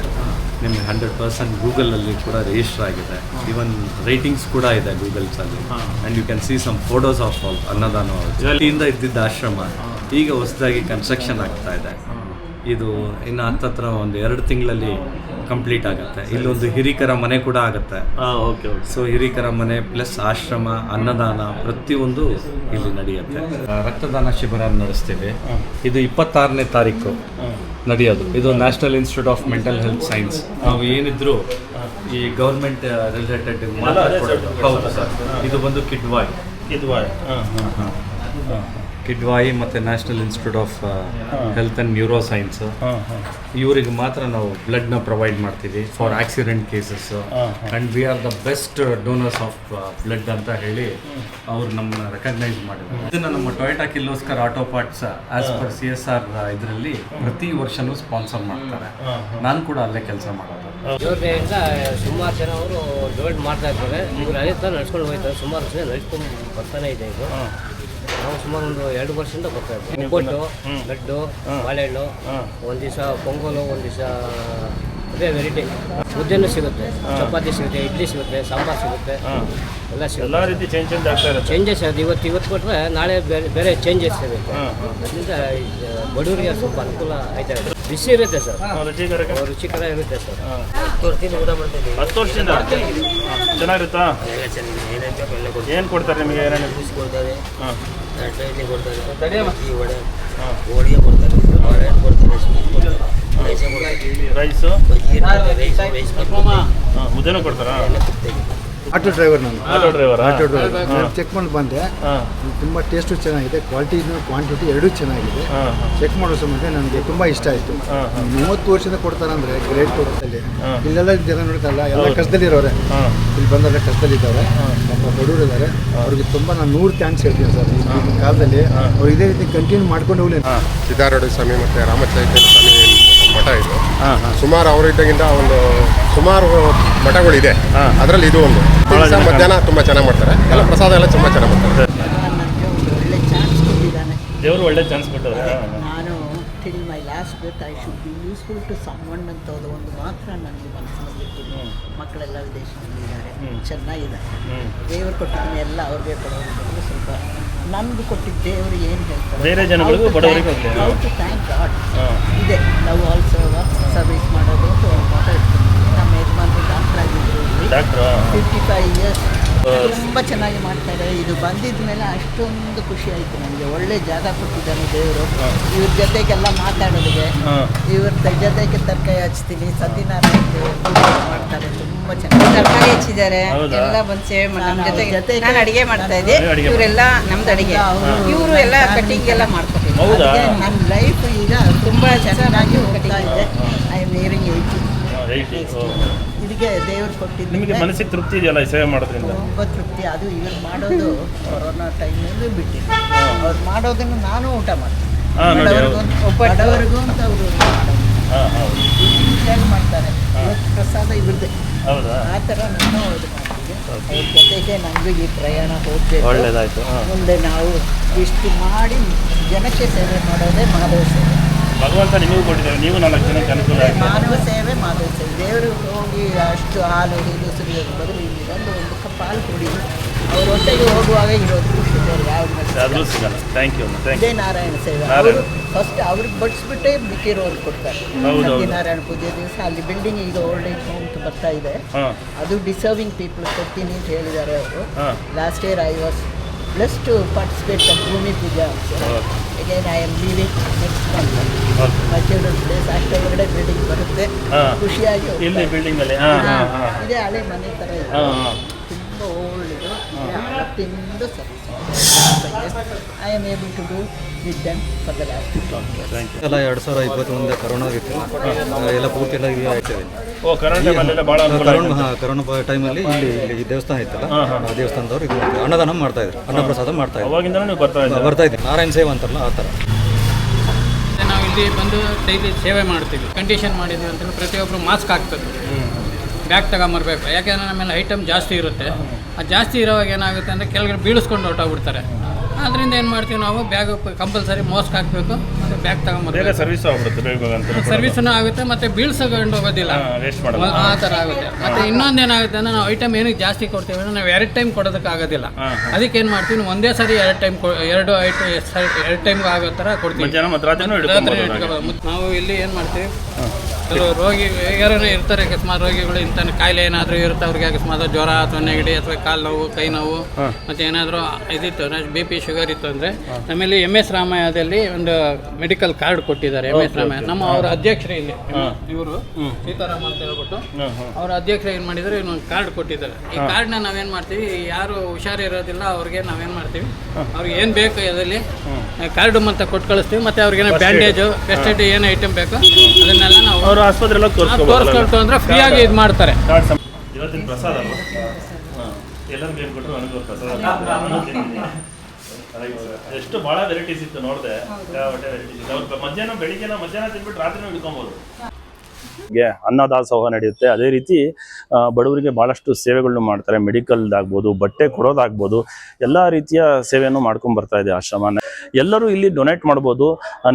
ನಿಮಗೆ ಹಂಡ್ರೆಡ್ ಪರ್ಸೆಂಟ್ ಗೂಗಲಲ್ಲಿ ಕೂಡ ರಿಜಿಸ್ಟರ್ ಆಗಿದೆ. ಈವನ್ ರೇಟಿಂಗ್ಸ್ ಕೂಡ ಇದೆ ಗೂಗಲ್ಸಲ್ಲಿ and you can see some photos of all ಅನ್ನದಾನ ಜಲ್ಲಿಯಿಂದ ಇದ್ದಿದ್ದ ಆಶ್ರಮ ಈಗ ಹೊಸದಾಗಿ ಕನ್ಸ್ಟ್ರಕ್ಷನ್ ಆಗ್ತಾ ಇದೆ. ಇದು ಇನ್ನು ಹತ್ತತ್ರ ಒಂದು ಎರಡು ತಿಂಗಳಲ್ಲಿ ಕಂಪ್ಲೀಟ್ ಆಗುತ್ತೆ. ಇಲ್ಲೊಂದು ಹಿರಿಕರ ಮನೆ ಕೂಡ ಆಗುತ್ತೆ. ಓಕೆ ಓಕೆ ಸೊ ಹಿರಿಕರ ಮನೆ ಪ್ಲಸ್ ಆಶ್ರಮ ಅನ್ನದಾನ ಪ್ರತಿಯೊಂದು ಇಲ್ಲಿ ನಡೆಯುತ್ತೆ. ರಕ್ತದಾನ ಶಿಬಿರ ನಡೆಸ್ತೀವಿ. ಇದು ಇಪ್ಪತ್ತಾರನೇ ತಾರೀಕು ನಡೆಯೋದು. ಇದು national institute of mental health science ನಾವು ಏನಿದ್ರು ಈ ಗೌರ್ಮೆಂಟ್ ರಿಲೇಟೆಡ್ ಹೌದು ಸರ್. ಇದು ಬಂದು ಕಿಡ್ವಾಯ್ ಕಿಡ್ವಾಯ್ ಹಾಂ ಹಾಂ. ಹಾಂ. ಕಿಡ್ವಾಯಿ ಮತ್ತು national institute of health and neuroscience ಇವರಿಗೆ ಮಾತ್ರ ನಾವು ಬ್ಲಡ್ನ ಪ್ರೊವೈಡ್ ಮಾಡ್ತೀವಿ for accident cases and we are the best donors of blood ಅಂತ ಹೇಳಿ ಅವ್ರು ನಮ್ಮನ್ನ ರೆಕಗ್ನೈಸ್ ಮಾಡಿದ್ರು ಇದನ್ನು ನಮ್ಮ Toyota Kirloskar auto parts as per C S R ಇದರಲ್ಲಿ ಪ್ರತಿ ವರ್ಷನೂ ಸ್ಪಾನ್ಸರ್ ಮಾಡ್ತಾರೆ. ನಾನು ಕೂಡ ಅಲ್ಲೇ ಕೆಲಸ ಮಾಡೋದು. ಸುಮಾರು ಜನ ಅವರು ಡಿವೈಡ್ ಮಾಡ್ತಾ ಇರ್ತಾರೆ ಇವ್ರು ಅದೇ ಥರ ನಡ್ಸ್ಕೊಂಡು ಹೋಗ್ತಾರೆ ಸುಮಾರು ಜನ ನಡ್ಕೊಂಡು ಬರ್ತಾನೆ ಇದೆ ಇದು. ನಾವು ಸುಮಾರು ಒಂದು ಎರಡು ವರ್ಷದಿಂದ ಬರ್ತಾ ಇದ್ದೀವಿ. ಒಬ್ಬಟ್ಟು ಲಡ್ಡು ಬಾಳೆಹಣ್ಣು ಒಂದು ದಿವಸ ಪೊಂಗಲು ಒಂದು ದಿವಸ ಅದೇ ವೆರೈಟಿ. ಮುದ್ದೆನೂ ಸಿಗುತ್ತೆ. ಚಪಾತಿ ಸಿಗುತ್ತೆ ಇಡ್ಲಿ ಸಿಗುತ್ತೆ ಸಾಂಬಾರ್ ಸಿಗುತ್ತೆ. ಎಲ್ಲ ಸಿಗುತ್ತೆ. ಎಲ್ಲ ರೀತಿ ಚೇಂಜ್ ಚೇಂಜ್ ಆಗ್ತಾ ಇರುತ್ತೆ. ಚೇಂಜಸ್ ಅದು ಇವತ್ತು ಇವತ್ತು ಕೊಟ್ಟರೆ ನಾಳೆ ಬೇರೆ ಬೇರೆ ಚೇಂಜಸ್ ಇರುತ್ತೆ. ಅದರಿಂದ ಬಡವರಿಗೆ ಸ್ವಲ್ಪ ಅನುಕೂಲ ಆಯ್ತಾ ಇದೆ ಬಿಸಿ ಇರುತ್ತೆ ಸರ್. ರುಚಿಕರ ರುಚಿಕರಕ್ಕೆ? ರುಚಿಕರ ಇರುತ್ತೆ ಸರ್. ವರ್ಷದಿಂದ ಊಟ ಮಾಡ್ತಿದ್ದೀವಿ ಹತ್ತು ವರ್ಷದಿಂದ? ಚೆನ್ನಾಗಿರುತ್ತಾ? ಎಲ್ಲ ಚೆನ್ನಾಗಿದೆ. ಏನೇನು ಬೇಕು ಎಲ್ಲ ಕೊಡ್ತೀವಿ. ಏನು ಕೊಡ್ತಾರೆ ನಿಮಗೆ ಏನಾದ್ರು ಬಿಸಿ ಕೊಡ್ತಾರೆ. ಹಾಂ. ಕೊಡ್ತಾರೆ ಈ ವಡೆ ಹೋಳಿಗೆ ಕೊಡ್ತಾರೆ ಬಾಳೆಹಣ್ಣು ಕೊಡ್ತಾರೆ ಸ್ವೀಟ್ ಕೊಡ್ತಾರೆ ರೈಸ್ ಬಜ್ಜಿ ಕೊಡ್ತಾರೆ ಮುದ್ದೆನೂ ಕೊಡ್ತಾರಾ? ಎಲ್ಲ ಕೊಡ್ತೇವೆ. ಆಟೋ ಡ್ರೈವರ್ ನಾನು. ಆಟೋ ಡ್ರೈವರಾ? Auto driver. ಚೆಕ್ ಮಾಡಿ ಬಂದೆ. ತುಂಬಾ ತುಂಬ ಟೇಸ್ಟು ಚೆನ್ನಾಗಿದೆ ಕ್ವಾಲಿಟಿ ಕ್ವಾಂಟಿಟಿ ಎರಡೂ ಚೆನ್ನಾಗಿದೆ. ಚೆಕ್ ಮಾಡೋ ಸಮಯ ನನಗೆ ತುಂಬಾ ಇಷ್ಟ ಆಯಿತು. ಮೂವತ್ತು ವರ್ಷದಿಂದ ಕೊಡ್ತಾರಂದ್ರೆ ಗ್ರೇಟ್ ಕೊಡುತ್ತಲ್ಲಿ. ಇಲ್ಲೆಲ್ಲ ಜನ ನೋಡ್ತಾರಲ್ಲ ಎಲ್ಲ ಕಷ್ಟದಲ್ಲಿರೋರೆ ಇರೋರೆ. ಇಲ್ಲಿ ಬಂದಲ್ಲ ಕಷ್ಟದಲ್ಲಿದ್ದಾರೆ. ನಮ್ಮ ಬಡವರು ಇದ್ದಾರೆ ಅವ್ರಿಗೆ ತುಂಬಾ ನಾನು ನೂರು ಥ್ಯಾಂಕ್ಸ್ ಹೇಳ್ತೀನಿ ಸರ್. ಈ ಕಾಲದಲ್ಲಿ ಅವ್ರು ಇದೇ ರೀತಿ ಕಂಟಿನ್ಯೂ ಮಾಡ್ಕೊಂಡು ಹೋಗ್ಲಿ. ಸಿದ್ದಾರೂಢ ಸ್ವಾಮಿ ಮತ್ತು ರಾಮಚೈತನ್ಯ ಸ್ವಾಮಿ ಮಠ ಇದು ಹಾಂ ಹಾಂ. ಸುಮಾರು ಅವರಿದ್ದಾಗಿಂದ ಒಂದು ಸುಮಾರು ಮಠಗಳಿದೆ. ಅದರಲ್ಲಿ ಇದು ಒಂದು. ದಿವಸ ಜನ ಮಧ್ಯಾಹ್ನ ತುಂಬ ಚೆನ್ನಾಗಿ ಮಾಡ್ತಾರೆ. ಎಲ್ಲ ಪ್ರಸಾದ ಎಲ್ಲ ತುಂಬ ಚೆನ್ನಾಗಿ ಮಾಡ್ತಾರೆ. ಒಂದು ಒಳ್ಳೆ ಚಾನ್ಸ್ ಕೊಟ್ಟಿದ್ದಾನೆ ದೇವರು ಒಳ್ಳೆ ಚಾನ್ಸ್ ಕೊಟ್ಟಿದ್ದಾರೆ ನಾನು till my last breath I should be useful to someone ಅಂತ ಅದು ಒಂದು ಮಾತ್ರ ನನಗೆ ಮನಸ್ಸಿನಲ್ಲಿ ಮಕ್ಕಳೆಲ್ಲ ವಿದೇಶದಲ್ಲಿದ್ದಾರೆ. ಚೆನ್ನಾಗಿದೆ. ದೇವರು ಕೊಟ್ಟಿದ್ದೀನಿ ಎಲ್ಲ ಅವ್ರಿಗೆ ಕೊಡೋದು ಸ್ವಲ್ಪ ನಮ್ಗೆ ಕೊಟ್ಟಿದ್ದ ದೇವರು ಏನು ಹೇಳ್ತಾರೆ? ಬೇರೆ ಜನಗಳಿಗೂ ಬಡವರಿಗೂ. ಹೌ ಟು ಥ್ಯಾಂಕ್ ಗಾಡ್ ಇದೆ. ನಾವು ಆಲ್ಸೋ ಸರ್ವಿಸ್ ಮಾಡೋದು ಅಂತ ನಮ್ಮ ಯಜಮಾನ್ರು doctor doctor? Fifty five years ತುಂಬ ಚೆನ್ನಾಗಿ ಮಾಡ್ತಾರೆ. ಇದು ಬಂದಿದ ಮೇಲೆ ಅಷ್ಟೊಂದು ಖುಷಿ ಆಯಿತು ನನಗೆ ಒಳ್ಳೆ ಜಾಗ ಕೊಟ್ಟಿದ್ದಾನೆ ದೇವರು. ಇವ್ರ ಜೊತೆಗೆಲ್ಲ ಮಾತಾಡೋದಿಗೆ ಇವ್ರ ಜೊತೆಗೆ ತರಕಾರಿ ಹಚ್ತೀನಿ ಸತ್ಯನಾರಾಯಣ ಮಾಡ್ತಾರೆ. ತುಂಬ ಚೆನ್ನಾಗಿ. ತರಕಾರಿ ಹಚ್ಚಿದ್ದಾರೆ. ಎಲ್ಲ ಬಂದು ಸೇವೆ ಮಾಡ್ತಾರೆ. ನಮ್ಮ ನಾನು ಅಡಿಗೆ ಮಾಡ್ತಾ ಇದ್ದೆ. ಇವರೆಲ್ಲ ನಮ್ದು ಅಡಿಗೆ. ಇವರು ಎಲ್ಲ ಕಟಿಂಗ್ ಎಲ್ಲ ಮಾಡ್ತಾರೆ ಹೌದಾ? ನನ್ನ ಲೈಫ್ ಈಗ ತುಂಬ ಚೆನ್ನಾಗಿ ಹೋಗ್ತಾ ಇದೆ. I am nearing eighty eighty ಇದಕ್ಕೆ ದೇವ್ರು ನಿಮಗೆ ಮನಸ್ಸಿಗೆ ತೃಪ್ತಿ ಇದೆಯಲ್ಲ ಈ ಸೇವೆ ಮಾಡೋದ್ರಿಂದ? ತುಂಬ ತೃಪ್ತಿ. ಅದು ಇವ್ರು ಮಾಡೋದು ಕೊರೋನಾ ಟೈಮಲ್ಲಿ ಬಿಟ್ಟಿದ್ದೆ. ಅವ್ರು ಮಾಡೋದನ್ನು ನಾನು ಊಟ ಮಾಡ್ತೀನಿ. ಹಾ, ನೋಡಿ, ಬಡವರಿಗೂ ಬಡವರಿಗೂ ಅಂತ ಅವರು ಹಾಂ ಹೌದು. ಮಾಡ್ತಾರೆ. ಇವತ್ತು ಪ್ರಸಾದ ಇವ್ರದ್ದೇ. ಹೌದಾ? ಆ ಥರ ನಾನು ಇದು ಮಾಡ್ತೀನಿ. ಅವ್ರ ಜೊತೆಗೆ ನನಗೂ ಈ ಪ್ರಯಾಣ ಹೋಗಬೇಕು. ಒಳ್ಳೇದಾಯ್ತು. ಹಾಂ. ಮುಂದೆ ನಾವು ಇಷ್ಟು ಮಾಡಿ ಜನಕ್ಕೆ ಸೇವೆ ಮಾಡೋದೇ ಮಾಧವ ಸೇವೆ. ಭಗವಂತ ನಿಮಗೂ ಕೊಟ್ಟಿದ್ದಾರೆ ನೀವು ನಾಲ್ಕು ಜನಕ್ಕೆ ಅನುಕೂಲ ಆಗಿದೆ ಮಾನವ ಸೇವೆ ಮಾನವ ಸೇವೆ. ದೇವರು ಹೋಗಿ ಅಷ್ಟು ಹಾಲು ಇದು ಸುರಿಯೋದು ಬದಲು ಇಲ್ಲಿ ಬಂದು ಒಂದು ಕಪ್ ಹಾಲು ಕುಡಿದು ಅವ್ರ ಹೊಟ್ಟೆಗೆ ಹೋಗುವಾಗ ಇರೋದು ಖುಷಿ ಬೇರೆ ಯಾವ ಆದರೂ ಸಿಗಲ್ಲ. ಥ್ಯಾಂಕ್ ಯು ವಿಜಯ ಇದೇ ನಾರಾಯಣ ಸೇವೆ. ಅವರು ಫಸ್ಟ್ ಅವ್ರಿಗೆ ಬಡಿಸ್ಬಿಟ್ಟೆ ಬಿಕ್ಕಿರೋರು ಕೊಡ್ತಾರೆ. ಸತ್ಯನಾರಾಯಣ ಪೂಜೆ ದಿವಸ ಅಲ್ಲಿ ಬಿಲ್ಡಿಂಗ್ ಈಗ ಓಲ್ಡ್ ಏಜ್ ಹೋಮ್ ಅಂತ ಬರ್ತಾ ಇದೆ. ಅದು ಡಿಸರ್ವಿಂಗ್ ಪೀಪಲ್ ಕೊಡ್ತೀನಿ ಅಂತ ಹೇಳಿದ್ದಾರೆ ಅವರು. Last year I was blessed to participate bhoomi puja. Again I am leaving next month my children place ಅಷ್ಟೇ ಬಿಲ್ಡಿಂಗ್ ಬರುತ್ತೆ. ಖುಷಿಯಾಗಿ ಇಲ್ಲಿ ಹಾಂ ಹಾಂ ಇದೇ ಹಳೆ ಮನೆ ತರ ಇದೆ. ತುಂಬಾ ಓಲ್ಡ್ ಇದು. ಅವತ್ತಿಂದ I am able to do with them for the last ಎಲ್ಲ ಎರಡು ಸಾವಿರ ಇಪ್ಪತ್ತೊಂದು ಕರೋನಾ ಆಗಿತ್ತು. ಎಲ್ಲ ಪೂರ್ತಿ ಎಲ್ಲ ಇದು ಆಯ್ತದೆ. ಓ ಟೈಮಲ್ಲೆಲ್ಲ ಭಾಳ ಕರೋನಾ. ಹಾಂ ಕರೋನಾ ಟೈಮಲ್ಲಿ ಇಲ್ಲಿ ಇಲ್ಲಿ ದೇವಸ್ಥಾನ ಇತ್ತಲ್ಲ ಆ ದೇವಸ್ಥಾನದವ್ರು ಇದು ಅನ್ನದಾನ ಮಾಡ್ತಾ ಇದ್ರು. ಅನ್ನಪ್ರಸಾದ ಮಾಡ್ತಾ ಇದ್ದಾರೆ ಅವಾಗಿಂದನೂ ನೀವು ಬರ್ತಾ ಇದ್ದೀರಾ? ಬರ್ತಾ ಇದ್ದೆ ನಾರಾಯಣ ಸೇವೆ ಅಂತಾರಲ್ಲ ಆ ಥರ ನಾವು ಇಲ್ಲಿ ಬಂದು ಡೈಲಿ ಸೇವೆ ಮಾಡ್ತೀವಿ. ಕಂಡೀಷನ್ ಮಾಡಿದ್ವಿ ಅಂತಂದ್ರೆ ಪ್ರತಿಯೊಬ್ಬರು ಮಾಸ್ಕ್ ಹಾಕ್ತದೆ ಬ್ಯಾಗ್ ತಗೊಂಬರ್ಬೇಕು. ಯಾಕೆಂದರೆ ನಮ್ಮೆಲ್ಲ ಐಟಮ್ ಜಾಸ್ತಿ ಇರುತ್ತೆ. ಆ ಜಾಸ್ತಿ ಇರೋವಾಗ ಏನಾಗುತ್ತೆ ಅಂದರೆ ಕೆಳಗಡೆ ಬೀಳಿಸ್ಕೊಂಡು ಹೊರಟೋಗ್ಬಿಡ್ತಾರೆ. ಅದರಿಂದ ಏನು ಮಾಡ್ತೀವಿ ನಾವು ಬ್ಯಾಗ್ ಕಂಪಲ್ಸರಿ ಮೋಸ್ಕ್ ಹಾಕಬೇಕು ಮತ್ತು ಬ್ಯಾಗ್ ತಗೊಂಬರ್ತೀವಿ ಸರ್ವಿಸ್ ಆಗ್ಬಿಡುತ್ತೆ ಸರ್ವಿಸ್ನೂ ಆಗುತ್ತೆ ಮತ್ತು ಬೀಳ್ಸ್ಕೊಂಡು ಹೋಗೋದಿಲ್ಲ. ಆ ಥರ ಆಗುತ್ತೆ. ಮತ್ತು ಇನ್ನೊಂದು ಏನಾಗುತ್ತೆ ಅಂದರೆ ನಾವು ಐಟಮ್ ಏನಕ್ಕೆ ಜಾಸ್ತಿ ಕೊಡ್ತೀವಿ ಅಂದರೆ ನಾವು ಎರಡು ಟೈಮ್ ಕೊಡೋದಕ್ಕಾಗೋದಿಲ್ಲ ಅದಕ್ಕೆ ಏನು ಮಾಡ್ತೀವಿ ಒಂದೇ ಸಾರಿ ಎರಡು ಟೈಮ್ ಎರಡು ಐಟಮ್ ಎರಡು ಟೈಮ್ಗೆ ಆಗೋ ಥರ ಕೊಡ್ತೀವಿ. ನಾವು ಇಲ್ಲಿ ಏನು ಮಾಡ್ತೀವಿ ಕೆಲವು ರೋಗಿ ಯಾರು ಇರ್ತಾರೆ ಅಕಸ್ಮಾತ್ ರೋಗಿಗಳು ಇಂಥ ಕಾಯಿಲೆ ಏನಾದರೂ ಇರುತ್ತೆ ಅವ್ರಿಗೆ ಅಕಸ್ಮಾತ್ ಜ್ವರ ಅಥವಾ ನೆಗಡಿ ಅಥವಾ ಕಾಲು ನೋವು ಕೈ ನೋವು ಮತ್ತು ಏನಾದರೂ ಇದಿತ್ತು ಬಿ ಪಿ ಶುಗರ್ ಇತ್ತು ಅಂದರೆ ನಮ್ಮಲ್ಲಿ ಎಂ ಎಸ್ ರಾಮಯ್ಯದಲ್ಲಿ ಒಂದು ಮೆಡಿಕಲ್ ಕಾರ್ಡ್ ಕೊಟ್ಟಿದ್ದಾರೆ ಎಂ ಎಸ್ ರಾಮಯ್ಯ. ನಮ್ಮ ಅವರ ಅಧ್ಯಕ್ಷರೇ ಇಲ್ಲಿ ಇವರು ಸೀತಾರಾಮ್ ಅಂತ ಹೇಳ್ಬಿಟ್ಟು ಅವರ ಅಧ್ಯಕ್ಷರು ಏನು ಮಾಡಿದ್ರು ಇನ್ನೊಂದು ಕಾರ್ಡ್ ಕೊಟ್ಟಿದ್ದಾರೆ. ಈ ಕಾರ್ಡ್ನ ನಾವೇನು ಮಾಡ್ತೀವಿ ಯಾರು ಹುಷಾರಿರೋದಿಲ್ಲ ಅವ್ರಿಗೆ ನಾವೇನು ಮಾಡ್ತೀವಿ ಅವ್ರಿಗೆ ಏನು ಬೇಕು ಅದರಲ್ಲಿ ಕಾರ್ಡ್ ಅಂತ ಕೊಟ್ಟು ಕಳಿಸ್ತೀವಿ ಮತ್ತೆ ಅವ್ರಿಗೆ ಬ್ಯಾಂಡೇಜು ಫಸ್ಟ್ ಏಡ್ ಏನು ಐಟಮ್ ಬೇಕು ಅದನ್ನೆಲ್ಲ ನಾವು ಅವರು ಆಸ್ಪತ್ರೆ ತೋರಿಸ್ಕೊಳ್ತು ಅಂದ್ರೆ ಫ್ರೀಯಾಗಿ ಇದು ಮಾಡ್ತಾರೆ. ಇವತ್ತಿನ ಪ್ರಸಾದ ನನಗೂ ಪ್ರಸಾದ. ಎಷ್ಟು ಬಹಳ ವೆರೈಟೀಸ್ ಇತ್ತು ನೋಡಿದೆ. ಹೊಟ್ಟೆ ವೆರೈಟೀಸ್ ಇತ್ತು? ಅವ್ರು ಮಧ್ಯಾಹ್ನ ಬೆಳಿಗ್ಗೆನ ಮಧ್ಯಾಹ್ನ ತಿನ್ಬಿಟ್ಟು ರಾತ್ರಿನೂ ಹಿಡ್ಕೊಬೋದು. ಅನ್ನದಾಸೋಹ ನಡೆಯುತ್ತೆ. ಅದೇ ರೀತಿ ಆ, ಬಡವರಿಗೆ ಭಾಳಷ್ಟು ಸೇವೆಗಳನ್ನು ಮಾಡ್ತಾರೆ. ಮೆಡಿಕಲ್ದಾಗ್ಬೋದು ಬಟ್ಟೆ ಕೊಡೋದಾಗ್ಬೋದು ಎಲ್ಲ ರೀತಿಯ ಸೇವೆಯನ್ನು ಮಾಡ್ಕೊಂಡು ಬರ್ತಾ ಇದೆ ಆಶ್ರಮ. ಎಲ್ಲರೂ ಇಲ್ಲಿ ಡೊನೇಟ್ ಮಾಡ್ಬೋದು.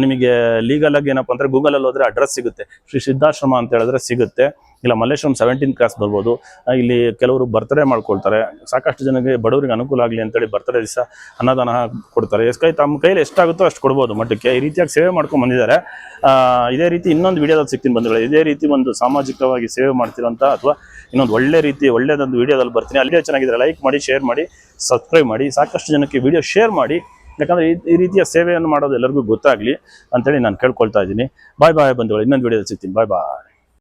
ನಿಮಗೆ ಲೀಗಲ್ ಆಗಿ ಏನಪ್ಪ ಗೂಗಲ್ ಅಲ್ಲಿ ಹೋದ್ರೆ ಅಡ್ರೆಸ್ ಸಿಗುತ್ತೆ. ಶ್ರೀ ಸಿದ್ಧಾಶ್ರಮ ಅಂತ ಹೇಳಿದ್ರೆ ಸಿಗುತ್ತೆ. ಇಲ್ಲ ಮಲ್ಲೇಶ್ವರಂ ಸೆವೆಂಟೀನ್ ಕ್ರಾಸ್ ಬರ್ಬೋದು. ಇಲ್ಲಿ ಕೆಲವರು ಬರ್ತಡೇ ಮಾಡ್ಕೊಳ್ತಾರೆ. ಸಾಕಷ್ಟು ಜನಕ್ಕೆ ಬಡವರಿಗೆ ಅನುಕೂಲ ಆಗಲಿ ಅಂತೇಳಿ ಬರ್ತಡೇ ದಿವಸ ಅನ್ನದಾನ ಕೊಡ್ತಾರೆ. ಎಸ್ ಕೈ ತಮ್ಮ ಕೈಲಿ ಎಷ್ಟಾಗುತ್ತೋ ಅಷ್ಟು ಕೊಡ್ಬೋದು ಮಟ್ಟಕ್ಕೆ ಈ ರೀತಿಯಾಗಿ ಸೇವೆ ಮಾಡ್ಕೊಂಡು ಬಂದಿದ್ದಾರೆ. ಇದೇ ರೀತಿ ಇನ್ನೊಂದು ವಿಡಿಯೋದಲ್ಲಿ ಸಿಗ್ತೀನಿ ಬಂಧುಗಳು. ಇದೇ ರೀತಿ ಒಂದು ಸಾಮಾಜಿಕವಾಗಿ ಸೇವೆ ಮಾಡ್ತಿರೋಂಥ ಅಥವಾ ಇನ್ನೊಂದು ಒಳ್ಳೆ ರೀತಿ ಒಳ್ಳೆಯದೊಂದು ವಿಡಿಯೋದಲ್ಲಿ ಬರ್ತೀನಿ. ಅಲ್ಲಿ ಚೆನ್ನಾಗಿದ್ರೆ ಲೈಕ್ ಮಾಡಿ ಶೇರ್ ಮಾಡಿ ಸಬ್ಸ್ಕ್ರೈಬ್ ಮಾಡಿ. ಸಾಕಷ್ಟು ಜನಕ್ಕೆ ವಿಡಿಯೋ ಶೇರ್ ಮಾಡಿ. ಯಾಕಂದರೆ ಈ ರೀತಿಯ ಸೇವೆಯನ್ನು ಮಾಡೋದು ಎಲ್ಲರಿಗೂ ಗೊತ್ತಾಗಲಿ ಅಂತೇಳಿ ನಾನು ಕೇಳ್ಕೊಳ್ತಾ ಇದ್ದೀನಿ. ಬಾಯ್ ಬಾಯ್ ಬಂಧುಗಳು, ಇನ್ನೊಂದು ವಿಡಿಯೋದಲ್ಲಿ ಸಿಗ್ತೀನಿ. ಬಾಯ್ ಬಾಯ್